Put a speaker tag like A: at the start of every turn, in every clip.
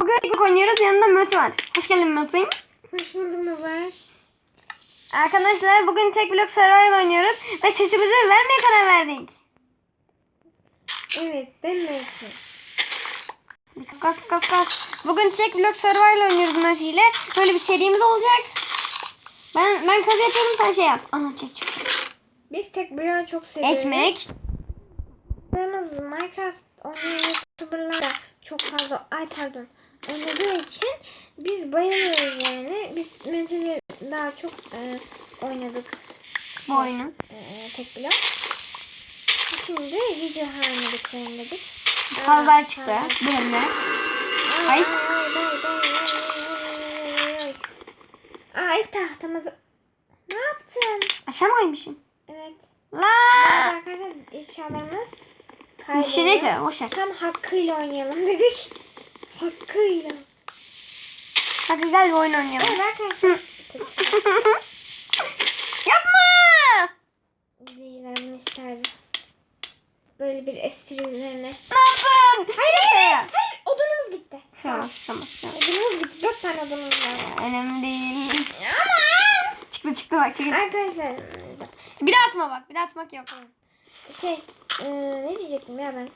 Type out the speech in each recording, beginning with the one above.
A: Bugün oynuyoruz. Yanında Möt var. Hoş geldin Möt'üm.
B: Hoş buldum Ömer.
A: Arkadaşlar bugün tek blok survival oynuyoruz. Ve sesimizi vermeye karar verdik.
B: Evet ben Mert'im.
A: Kas kas kas. Bugün tek blok survival oynuyoruz Möt ile. Böyle bir serimiz olacak. Ben ben kazı yapıyorum sen şey yap. Ana çek çık.
B: Biz tek bloğu çok seviyoruz.
A: Ekmek.
B: Yalnız Minecraft oynayan YouTuber'lar da çok fazla ay pardon oynadığı için biz bayılıyoruz yani. Biz Mert'le daha çok e, oynadık.
A: Bu oyunu.
B: E, tek blok. Şimdi video getirelim dedik.
A: Kazlar çıktı. Bölümde.
B: Ay
A: Ay.
B: ay ay ay ay ay ay. Ay tahtamızı. Ne yaptın?
A: Aşağı mı kaymışım?
B: Evet.
A: La.
B: Arkadaşlar eşyalarımız
A: şey neyse boş ver.
B: Tam hakkıyla oynayalım dedik. Hakkıyla.
A: Hadi güzel bir oyun oynayalım.
B: Evet arkadaşlar.
A: Yapma.
B: İzleyiciler bunu isterdi. Böyle bir espri üzerine.
A: Ne yaptın?
B: Hayır hayır
A: yap.
B: hayır. Odunumuz gitti.
A: Tamam tamam. tamam.
B: Odunumuz gitti. Dört tane odunumuz var.
A: Önemli değil.
B: Ama.
A: Çıktı çıktı bak çıktı.
B: Arkadaşlar.
A: Bir daha atma bak. Bir daha atmak yok.
B: Şey. e, ne diyecektim ya ben.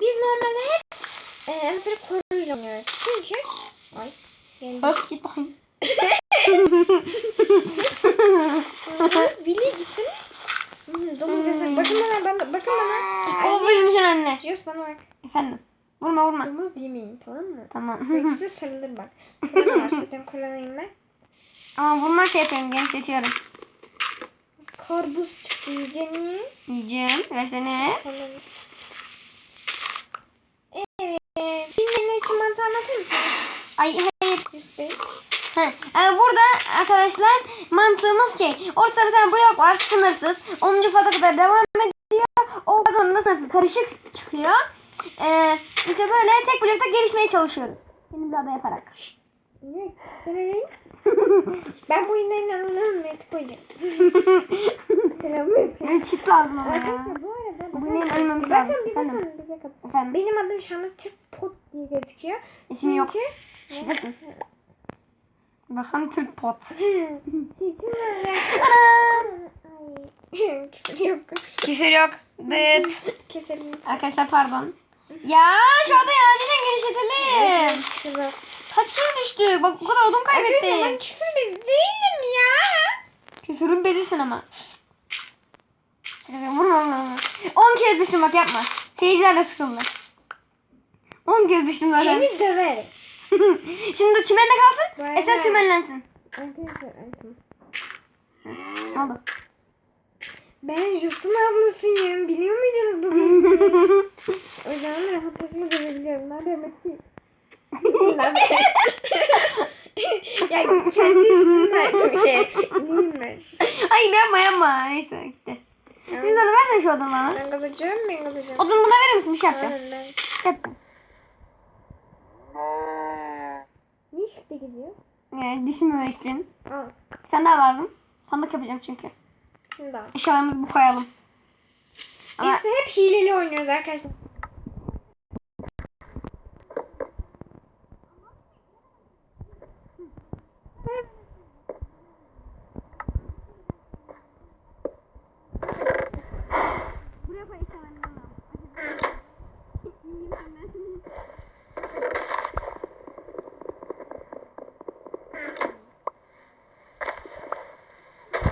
B: Biz normalde hep e, mesela koruyla oynuyoruz. Çünkü. Ay. Geldi.
A: Bak git bakayım.
B: Billy gitsin. Yasak. Bakın bana. Ben, bakın bana.
A: O bizim için önemli.
B: Just bana bak.
A: Efendim. Vurma vurma.
B: Domuz yemeyin tamam mı?
A: Tamam.
B: Size sarılır bak. Var zaten Kur'an'ıyım ben.
A: Ama vurmak şey yapıyorum. Genişletiyorum.
B: Karbuz çıktı yiyeceğini.
A: Yiyeceğim. Versene.
B: Karpuz. Evet. Filmlerin için mantı anlatır mısın?
A: Ay hayır.
B: Bey.
A: Ha, e, burada arkadaşlar mantığımız şey. Ortada bir tane blok var sınırsız. 10. fata kadar devam ediyor. O kadar da sınırsız karışık çıkıyor. E, işte böyle tek blokta gelişmeye çalışıyoruz. Benim bir ada yaparak.
B: Ne? Ben bu oyunların anlamını Mehmet koyacağım.
A: Benim çift lazım ama ya.
B: Arkadaşlar bu arada
A: Bu
B: bakın-
A: neyin ölmemiz
B: Bakın
A: lazım.
B: bir
A: Efendim?
B: bakın bir bakın.
A: Efendim.
B: Benim adım şu anda Türk Pot diye gözüküyor.
A: İsmi yok. Şuradasın. Bakın Türk pot.
B: Çünkü Ay. Küfür yok.
A: Küfür yok. Dıt.
B: Keselim.
A: Arkadaşlar pardon. Ya şu adayı acilen genişletelim.
B: Şurada.
A: Kaç kere düştük? Bak bu kadar odun
B: Arkadaşlar ben
A: kaybettik.
B: küfür değilim ya.
A: Küfürün bezisin ama. Şaka vurma vurma vurma. 10 kere düştüm bak yapma. Seyirciler de sıkıldı. 10 kere düştüm zaten.
B: Seni döverim.
A: Şimdi çimende kalsın.
B: Vay
A: Eser çimenlensin. Ne oldu?
B: Ben Justin ablasıyım. Biliyor muydunuz bunu? o zaman rahatlıkla görebiliyorum. Nerede Mati? Ya kendi ismini Neyim ben?
A: Ay yapma yapma. Neyse gitti. Şimdi onu versen şu odunu bana.
B: Ben kazacağım, ben kazacağım.
A: Odunu buna verir misin? Bir şey yapacağım.
B: Aynen ben.
A: Yaptım.
B: Niye şıkta gidiyor?
A: Ee, düşünmemek için.
B: Al.
A: Sen daha lazım. Sandık yapacağım çünkü.
B: Şimdi al.
A: Eşyalarımızı bu koyalım. Ama
B: Biz hep hileli oynuyoruz arkadaşlar.
A: buraya koy eşyalarını.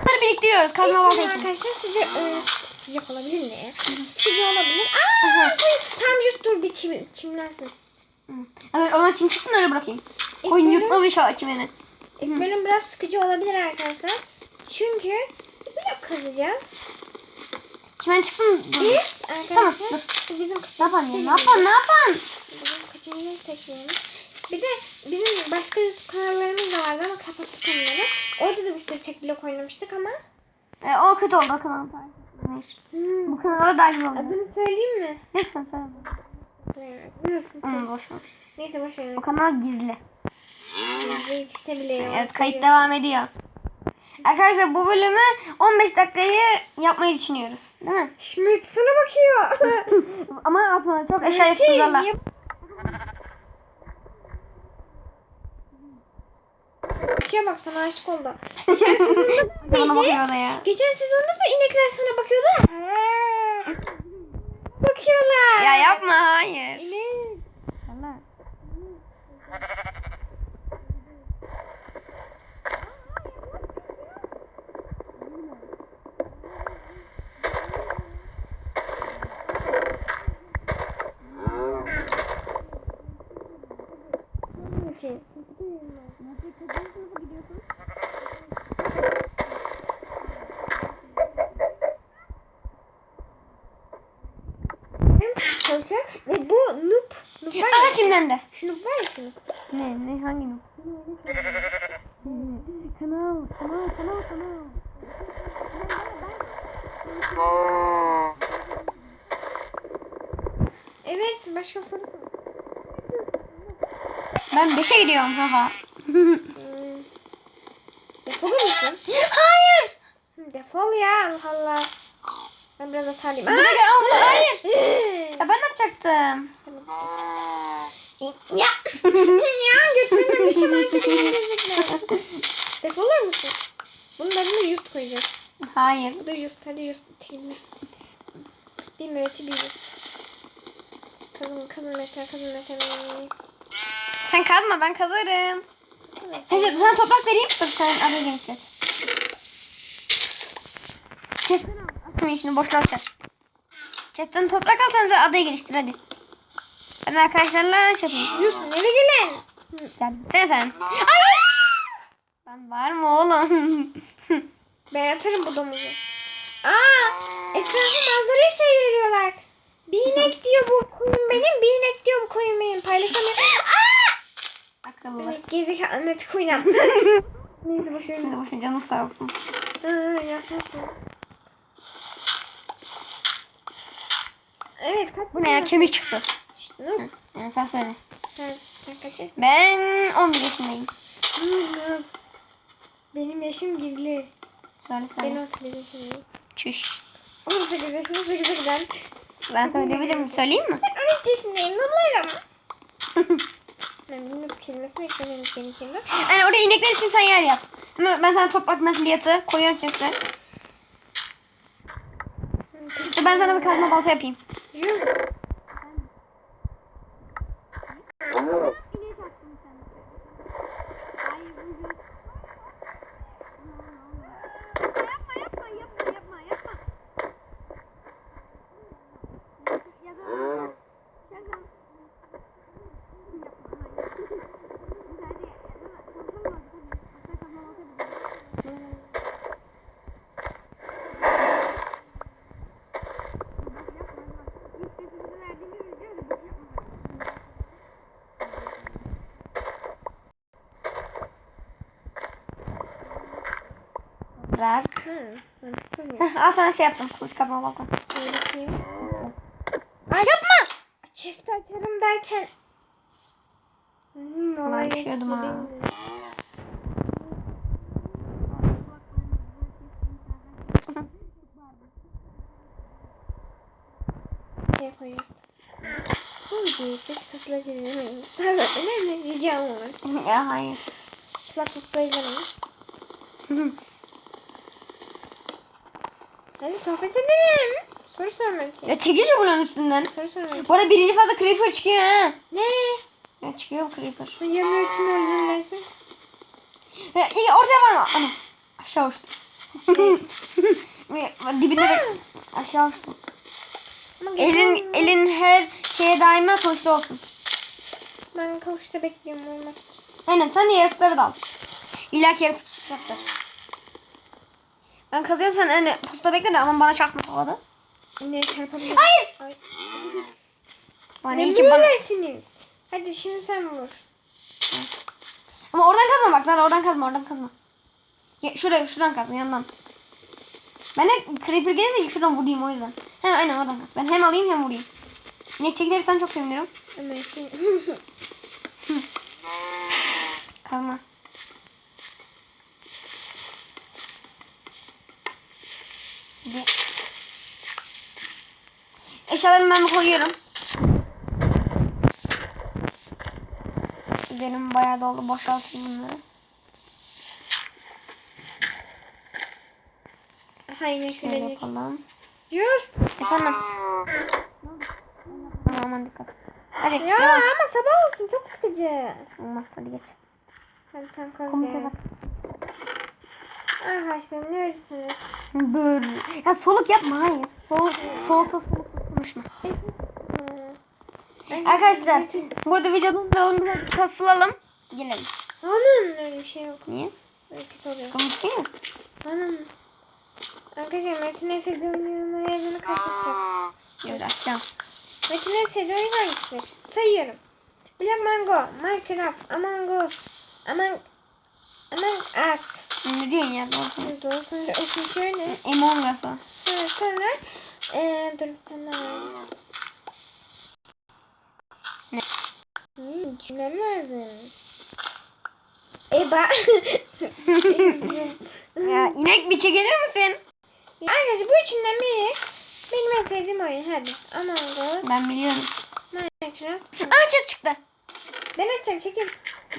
A: Bunları
B: gün
A: için.
B: arkadaşlar sıcak, e, sıcak olabilir mi ya? Sıcak olabilir. Aa, tam just dur bir çim, çimlensin.
A: Hı. Hadi ona çim çıksın öyle bırakayım.
B: İlk
A: Koyun
B: bölüm-
A: yutmaz inşallah çimeni.
B: İlk bölüm biraz sıkıcı olabilir arkadaşlar. Çünkü blok kazacağız.
A: Çimen çıksın.
B: Biz
A: Tamam
B: arkadaşlar
A: dur.
B: bizim
A: Ne
B: kaçıncı
A: yapan ya? Ne yapan? Ne yapan?
B: Bizim kaçıncı seçmemiz. Bir de bizim başka YouTube kanallarımız da vardı ama kapattık onları. Orada da bir sürü tek blok oynamıştık ama.
A: E, o kötü oldu o kanalın paylaşımı.
B: Hmm.
A: Bu kanala güzel oldu.
B: Adını söyleyeyim mi?
A: Lütfen söyle.
B: Evet, Biliyorsun
A: Hı,
B: sen.
A: boş ver.
B: Neyse boş ver.
A: O kanal gizli.
B: İşte bile.
A: Evet kayıt devam ediyor. Arkadaşlar bu bölümü 15 dakikayı yapmayı düşünüyoruz. Değil mi?
B: Schmidt sana bakıyor.
A: Ama atma çok eşya
B: şey,
A: valla.
B: yap- Kutuya bak sana aşık oldu. Geçen sezonda
A: Bana
B: neydi?
A: bakıyor da ya.
B: Geçen sezonda da inekler sana bakıyordu. Bakıyorlar.
A: Ya yapma hayır.
B: İnek.
A: Allah.
B: İçin. Hem çalışıyor ve bu noob. Noob var
A: Aa
B: ya.
A: çimlendi.
B: Şu noob var ya şu noob.
A: Ne ne hangi nu? Kanal kanal kanal kanal.
B: Evet başka soru sor.
A: Ben 5'e gidiyorum haha.
B: Defolur musun?
A: hayır.
B: Defol ya Allah Allah. Ben biraz atarlayayım.
A: Dur Allah, hayır. Ya ben atacaktım.
B: ya. ya götürmemişim artık gelecekler. Defolur musun? Bunun adını just koyacağız.
A: Hayır.
B: Bu da just. Hadi just. Kelime. Bir müretti bir just. Kadın, kadın metal, kadın metal.
A: Sen kazma ben kazarım.
B: Evet.
A: Sana toprak vereyim. Dur sen arayı genişlet. Chest'ten al. Atmayın şimdi boşluğa açar. Chest'ten toprak al sen de adayı geliştir hadi. Ben arkadaşlarla şey yapayım.
B: Just nereye gelin?
A: Sen sen sen. Hayır. Lan var mı oğlum?
B: Ben atarım bu domuzu. Aa, etrafı manzarayı seyrediyorlar. Bir inek diyor bu koyun benim, bir inek diyor bu koyun benim. Paylaşamıyorum. Aa!
A: Akıllı.
B: Evet, gezek Ahmet koyun yaptı. Neyse boşver.
A: Şimdi boşuna canı sağ olsun.
B: Aa, yapmasın. Evet, kaç
A: Bu ne ya kemik çıktı.
B: İşte, ne?
A: Yani sen söyle.
B: Sen, sen kaç yaşındasın?
A: Ben 11 yaşındayım.
B: Benim yaşım gizli.
A: Söyle
B: Ben
A: söyle.
B: 18 yaşındayım.
A: Çüş.
B: 18 yaşında 8'e giden.
A: Ben söyleyebilir miyim? Söyleyeyim mi?
B: Ben 13 yaşındayım. Noblayım. Bilmiyorum kelimesini eklemedim senin kendine.
A: Yani oraya inekler için sen yer yap. Ama ben sana toprak nakliyatı koyuyorum chest'e. Dur ben sana bir kazma balta yapayım.
B: Yüz.
A: Bırak.
B: Hı. Ben tutamıyorum.
A: Heh, Al sana şey yaptım. Kılıç.
B: Öyle yapayım.
A: Ay yapma.
B: Chest açarım derken. Hmm, olay
A: düşüyordum ha.
B: Şey koyuyoruz. Bu videoyu ses kısla dinlemeyin. Evet, önemli ricam olur.
A: ya hayır.
B: Kulaklıkla izlemeyin. Hadi sohbet edelim. Soru sormak için.
A: ya çekil şu bunun üstünden.
B: Soru sormak için.
A: Bu arada birinci fazla creeper çıkıyor ha.
B: Ne?
A: Ya çıkıyor creeper.
B: Yamıyor için öldürürlerse.
A: Ya, iyi ortaya varma. Ana. Aşağı uçtum. Dibinde bek. Aşağı uçtum. Elin elin her şeye daima kılıçlı olsun.
B: Ben kalışta bekliyorum olmak için.
A: Aynen sen de yaratıkları da al. İlla ki yaratık çıkacaktır. Ben kazıyorum sen hani pusta bekle de ama bana çarpma kovada.
B: Ne çarpabilirim?
A: Hayır.
B: Ay.
A: Bana
B: Ne
A: iyi ki bana...
B: Hadi şimdi sen vur.
A: Ama oradan kazma bak Zara oradan kazma oradan kazma. Ya, şuraya şuradan kazma yandan. Ben de creeper gelirse şuradan vurayım o yüzden. He aynen oradan kaz. Ben hem alayım hem vurayım. İnek çekilirsen çok sevinirim.
B: İçin.
A: Kazma. Bu. Eşyalarımı ben koyuyorum. Üzerim bayağı doldu. Boşaltayım bunları.
B: Hayır,
A: şöyle bakalım.
B: Yüz.
A: Efendim. Aman dikkat. Hadi.
B: Ya
A: devam.
B: ama sabah olsun çok sıkıcı.
A: Olmaz hadi geç.
B: Hadi sen
A: kal.
B: Komuta
A: bak.
B: Arkadaşlar ne verirsiniz?
A: Böyle. Ya soluk yapma hayır. Soluk, soluk, soluk, konuşma. Arkadaşlar burada videonun biraz kasılalım. Gelelim.
B: Onun öyle şey yok.
A: Niye?
B: Kötü oluyor. Onun. Arkadaşlar Metin Esed'in yerine kaçacak.
A: Şöyle açacağım.
B: Metin Esed oyun hangisidir? Sayıyorum. Black Mango, Minecraft, Among Us, Among, Among Us.
A: Ne diyorsun ya?
B: Hızlı sonra ötü şöyle.
A: Among Us o.
B: Sonra, eee dur var.
A: Ne?
B: Hmm, düşünmem lazım. Eba.
A: Ya inek bir çekilir misin?
B: Arkadaşlar bu üçünden biri benim en sevdiğim oyun. Hadi. Among Us,
A: Ben biliyorum.
B: Minecraft.
A: Aa çıktı.
B: Ben açacağım çekil.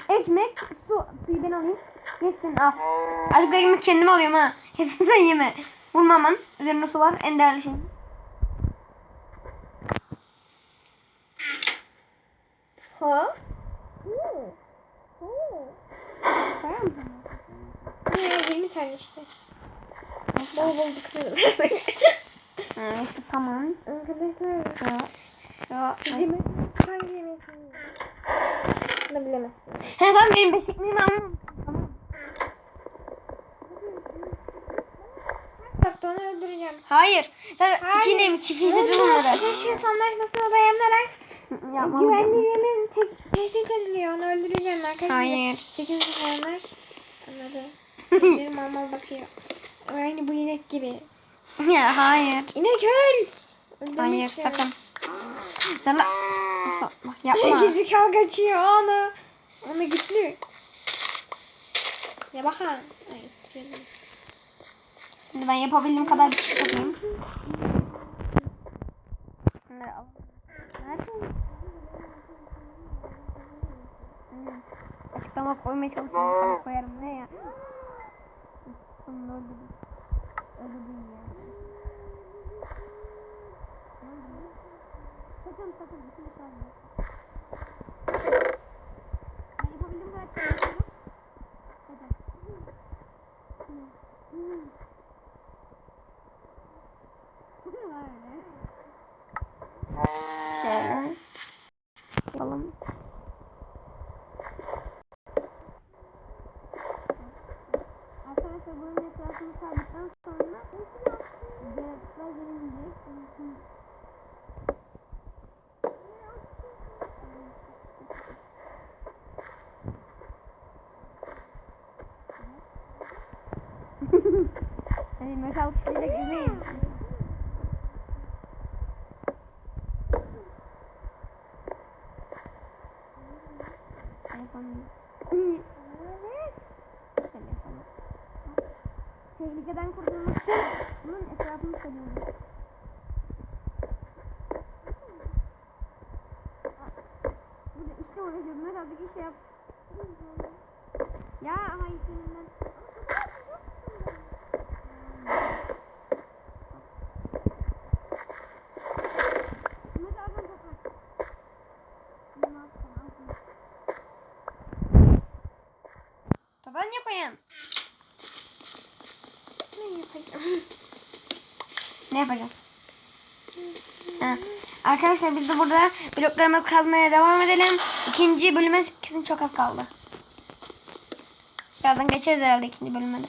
A: Ekmek, su. Suyu ben alayım. Yesin al. Azıcık kendim alıyorum ha. Hepsini sen yeme. Vurmaman. Üzerinde su var. En değerli şey.
B: Ha?
A: Koyar mısın?
B: Ne 20 tane işte. Bol bol dıkıyorum.
A: Ha, şu saman.
B: Arkadaşlar.
A: Şu. Şu.
B: Bizim hangi yemek Bunu bilemezsin.
A: He tamam benim beş ekmeğimi
B: Bak onu öldüreceğim.
A: Hayır. Sen
B: Hayır.
A: iki neymiş çiftleştirdin
B: Onlar
A: onları.
B: Ateşin anlaşmasına dayanarak
A: Yapmam.
B: güvenliğimin tek tehdit ediliyor. Onu öldüreceğim arkadaşlar.
A: Hayır.
B: 8 fayanlar. Anladı. Benim mal bakıyor. Aynı bu inek gibi.
A: Ya hayır.
B: İnek öl! Öldürmek
A: Hayır
B: istiyorum.
A: sakın. Sen la... Bak yapma.
B: Gezi kal kaçıyor ana. Ona gitti. Ya bakın. Ay.
A: Şimdi ben yapabildiğim kadar bir şey yapayım. Açıklama koymaya çalışıyorum. Koyarım ne ya? Sonunda öldü. Öldü ya. Sakın sakın. İçinde kalma. Ben yapabildiğim kadar şey yapıyorum. Sakın. Hmm. Şöyle. Yapalım. Arkadaşlar bunun etrafını sardıktan sonra yaratıklar gelince Hadi metal kişiyle izleyin. Telefonu. Telefonu. Tehlikeden kurtulmak için bunun etrafını sarıyorum. Burada işte uğraşıyordum. Herhalde bir şey yap. Ya hayır ben. Hadi al ben toprak. Bunu al sen al bunu. Toprağı niye koyuyorsun?
B: Ne yapacağım?
A: Ne yapacağım? Arkadaşlar biz de burada bloklarımızı kazmaya devam edelim. İkinci bölüme kesin çok az kaldı. Birazdan geçeriz herhalde ikinci bölüme de.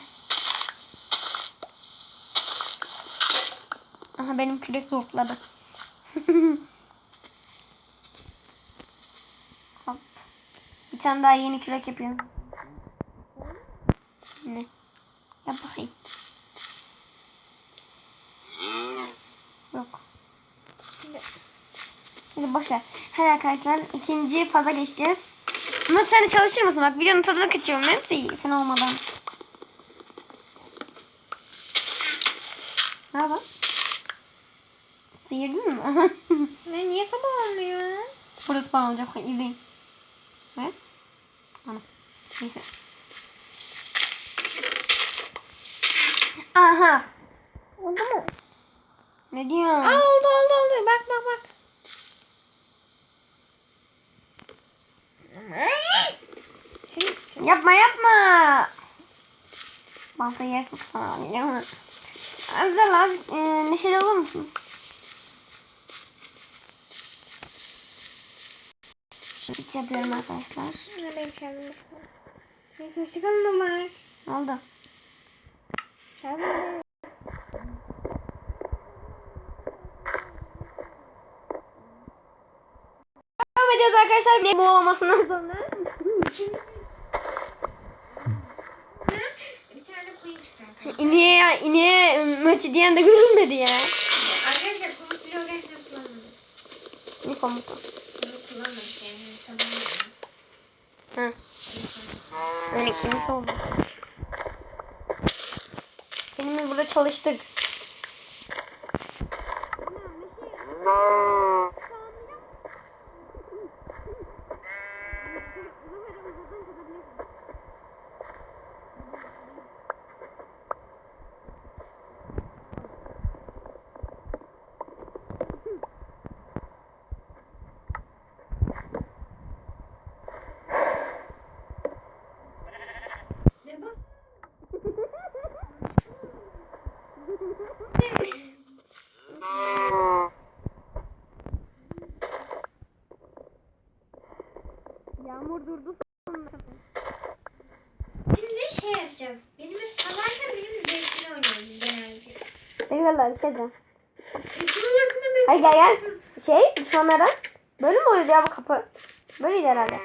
A: Aha benim kürek zortladı. Hop. Bir tane daha yeni kürek yapıyorum. Ne? Yap bakayım. Hadi boş ver. Hadi arkadaşlar ikinci faza geçeceğiz. Umut sen de çalışır mısın? Bak videonun tadını kaçıyorum ben sen- olmadan. Ne yapalım? Sıyırdın mı?
B: Ne niye sabah olmuyor?
A: Burası falan olacak. Bakın izleyin. Ve ana. Neyse. Aha.
B: Oldu mu?
A: Ne diyorsun?
B: Aa oldu oldu oldu. Bak bak bak.
A: Yapma yapma. Balta kafana biliyor musun? Azal az e, neşeli olur musun? Hiç yapıyorum arkadaşlar.
B: benim kendim. Neyse hoşçakalın Ömer.
A: Ne oldu? Arkadaşlar. Sonra.
B: Tane koyun çıktı arkadaşlar.
A: İneğe ya, ineğe möçü diyen de görülmedi ya.
B: Arkadaşlar komut bloğu gerçekten kullanmadım.
A: Ne komutu?
B: Bunu kullanmadım yani. Sanırım.
A: Hı. Örneklerimiz oldu. Benim burada çalıştık. Yağmur durdu.
B: Şimdi şey yapacağız. Birimiz kazarken birimiz zevkini oynuyoruz genelde.
A: Ne güzel bir şey
B: bir
A: Hayır gel gel. Şey düşmanlara. Böyle mi oluyordu ya bu kapı? Böyleydi herhalde.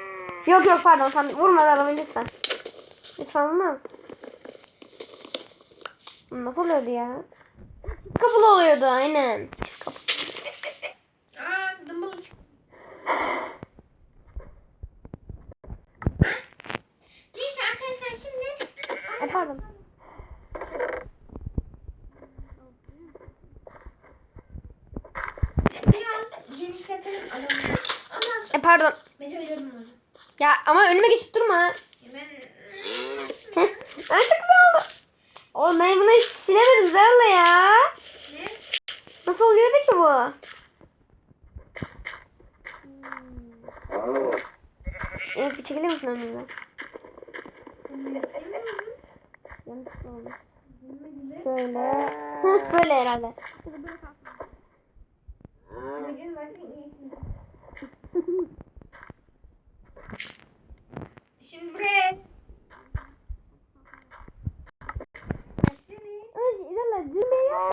A: Yok yok pardon sen vurma adamı lütfen. Lütfen vurmaz mısın? Nasıl oluyordu ya? Kapılı oluyordu aynen. Kapı.
B: Aa, dımbıl çıktı. Neyse arkadaşlar şimdi
A: E pardon.
B: biraz genişletelim alanı. Ondan sonra
A: E pardon.
B: Mete ölüyorum onu.
A: Ya ama önüme geçip durma. Ay çok güzel oldu. Oğlum ben bunu hiç silemedim Zarla ya.
B: ne?
A: Nasıl oluyordu ki bu? Evet bir çekilir misin önümden? Yanlış oldu. Şöyle. Hı, böyle herhalde.
B: Şimdi buraya.
A: Ay İzabella zirve ya.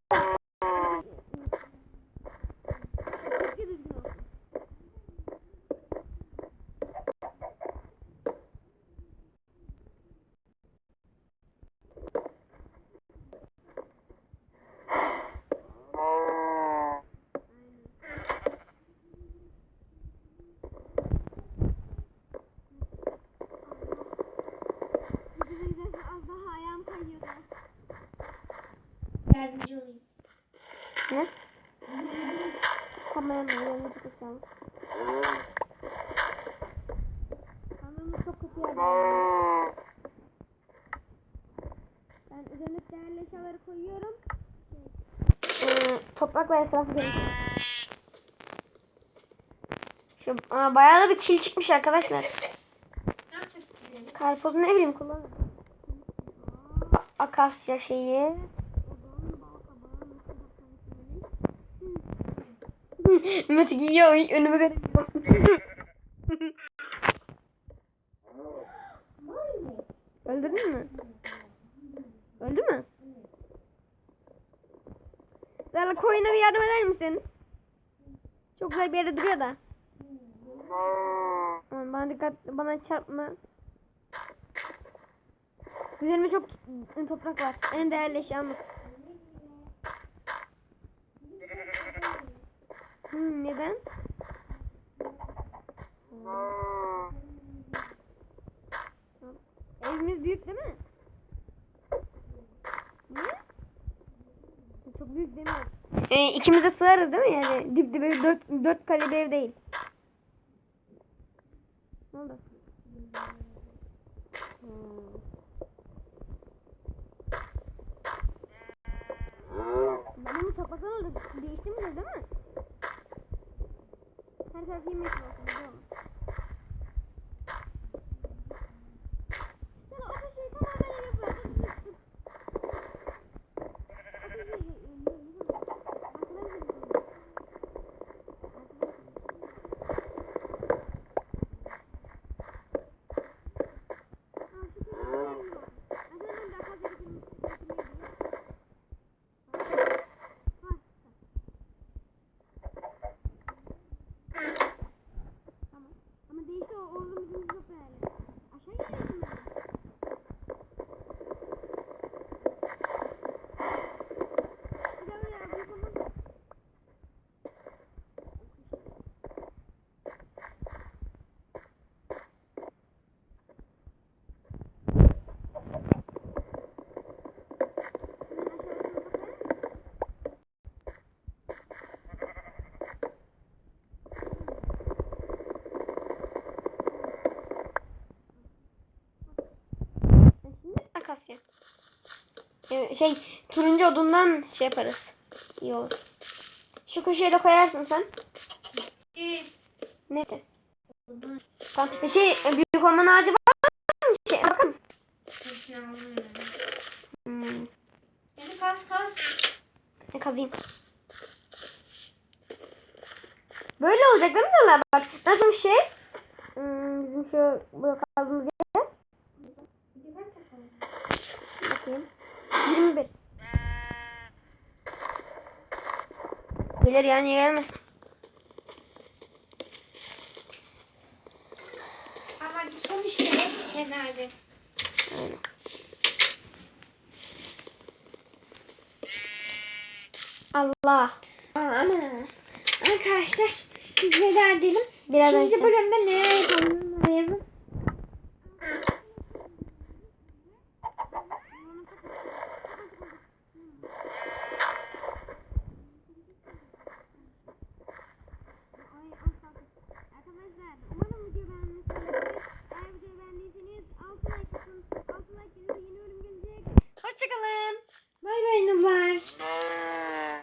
A: Az daha ayağım kayıyordu.
B: Yardımcı olayım.
A: Ne? Tutacağım. Kameramı çok kötü yerde. Ben üzerine değerli eşyaları koyuyorum. Ee, toprakla etrafı gerekiyor. Şu aa, bayağı da bir kil çıkmış arkadaşlar. Karpuzu ne bileyim kullanırım. Akasya şeyi. Ümit giyiyor önümü göremiyorum. Öldürdün mü? Öldü mü? Zara koyuna bir yardım eder misin? Çok güzel bir yerde duruyor da. Bana dikkat, bana çarpma. Üzerimde çok toprak var. En değerli eşyam. Neden? Evimiz büyük değil mi? Niye? Çok büyük değil mi? Ee, ikimiz de sığarız değil mi? Yani dip dibe dört, dört kare bir ev değil. Ne oldu? Hmm. oldu? Değişti mi de değil mi? Her taraf yemek olsun. Güzel olur. Sana o köşeyi tamamen yapıyorum. Dur, dur, dur. O köşeyi, e, ne, ne zaman? Arkadan gidiyorum. Aa, şu köşeyi ben yiyorum. Arkadan daha fazla getirmek- getirmeyebilirim. Tamam. Ama değişti o oğlumuzun yok yani. Aşağı gidelim mi? Bir daha böyle yapalım. Hemen aşağısına bakalım. Şimdi akasya. Ee, Şey turuncu odundan şey yaparız. İyi olur. Şu köşeye de koyarsın sen. Ne de? Tamam. Bir Şey büyük orman ağacı var mı? Şey, bakar mısın?
B: Yani.
A: Hmm.
B: Hadi kas kas.
A: Ne kazayım. Böyle olacak değil mi diyorlar bak. Nasıl bir şey? Hmm, bizim şu bu kaldığımız yer.
B: Bir bak bakalım.
A: Bakayım. 21. Gelir yani gelmez.
B: Ama son işte herhalde.
A: Öyle. Allah.
B: Aman. Arkadaşlar veda edelim.
A: Birazdan gideceğim.
B: bölümde neler yapalım yazın. kalın. Bay bay numar.